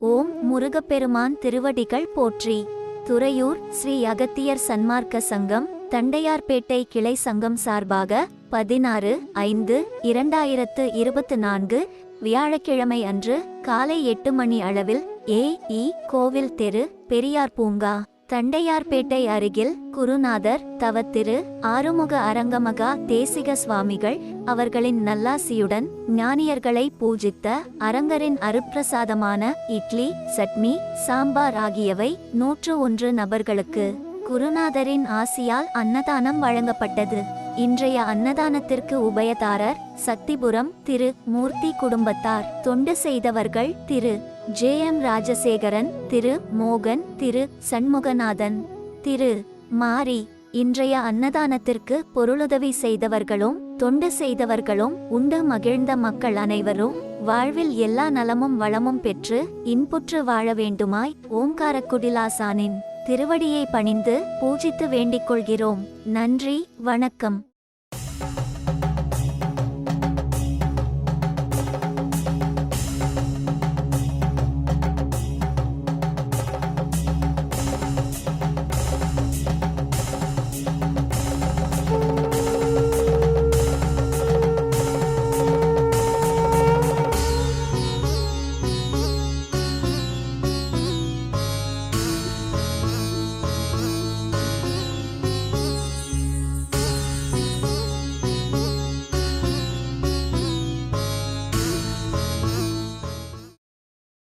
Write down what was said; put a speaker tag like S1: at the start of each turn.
S1: ஓம் முருகப்பெருமான் திருவடிகள் போற்றி. துறையூர் ஸ்ரீ அகத்தியர் சன்மார்க்க சங்கம் தண்டையார்பேட்டை கிளை சங்கம் சார்பாக பதினாறு ஐந்து இரண்டாயிரத்து இருபத்து நான்கு வியாழக்கிழமை அன்று காலை எட்டு மணி அளவில் ஏ இ கோவில் தெரு பெரியார் பூங்கா. தண்டையார்பேட்டை அருகில் குருநாதர் தவத்திரு ஆறுமுக அரங்கமகா தேசிக சுவாமிகள் அவர்களின் நல்லாசியுடன் ஞானியர்களை பூஜித்த அரங்கரின் அருப்பிரசாதமான இட்லி சட்னி சாம்பார் ஆகியவை நூற்று ஒன்று நபர்களுக்கு குருநாதரின் ஆசியால் அன்னதானம் வழங்கப்பட்டது. இன்றைய அன்னதானத்திற்கு உபயதாரர் சக்திபுரம் திரு. மூர்த்தி குடும்பத்தார். தொண்டு செய்தவர்கள் திரு. ஜே. எம். ராஜசேகரன் திரு. மோகன் திரு. சண்முகநாதன் திரு. மாரி. இன்றைய அன்னதானத்திற்கு பொருளுதவி செய்தவர்களும் தொண்டு செய்தவர்களும் உண்டு மகிழ்ந்த மக்கள் அனைவரும் வாழ்வில் எல்லா நலமும் வளமும் பெற்று இன்புற்று வாழ வேண்டுமாய் ஓங்காரக்குடிலாசானின் திருவடியை பணிந்து பூஜித்து வேண்டிக் கொள்கிறோம். நன்றி வணக்கம். Thank you.